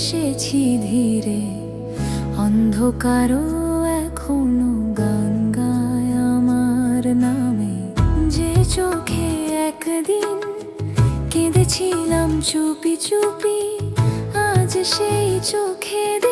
এসেছি ধীরে। অন্ধকারও এখনও গান গায় আমার নামে। যে চোখে একদিন কেঁদেছিলাম চুপি চুপি, আজ সেই চোখে দে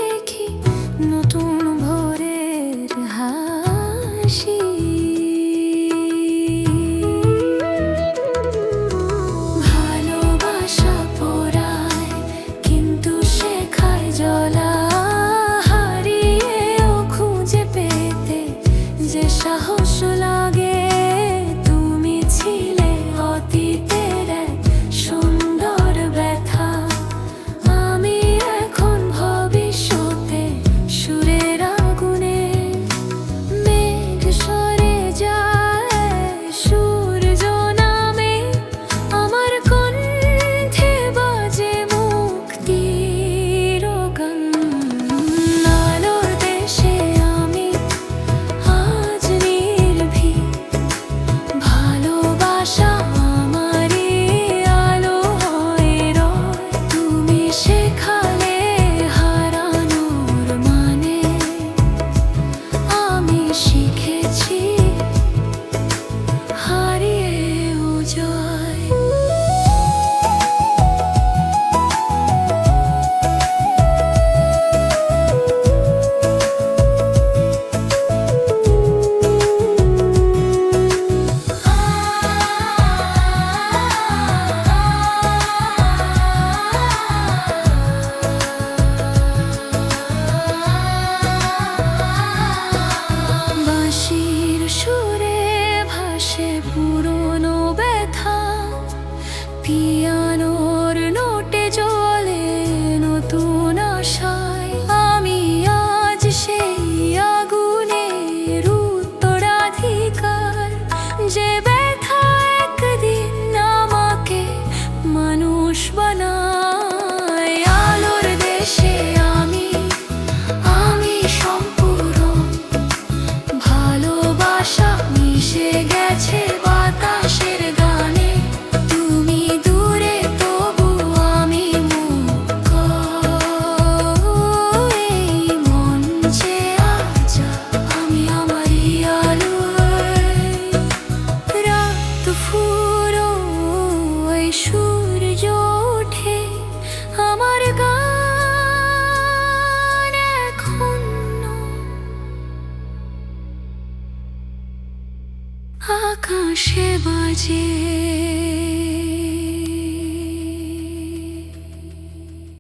পিয়ানোর নোটে জলে নতুন আশায় আমি আজ উত্তরাধিকার। আমাকে মানুষ বানা আকাশে বাজে।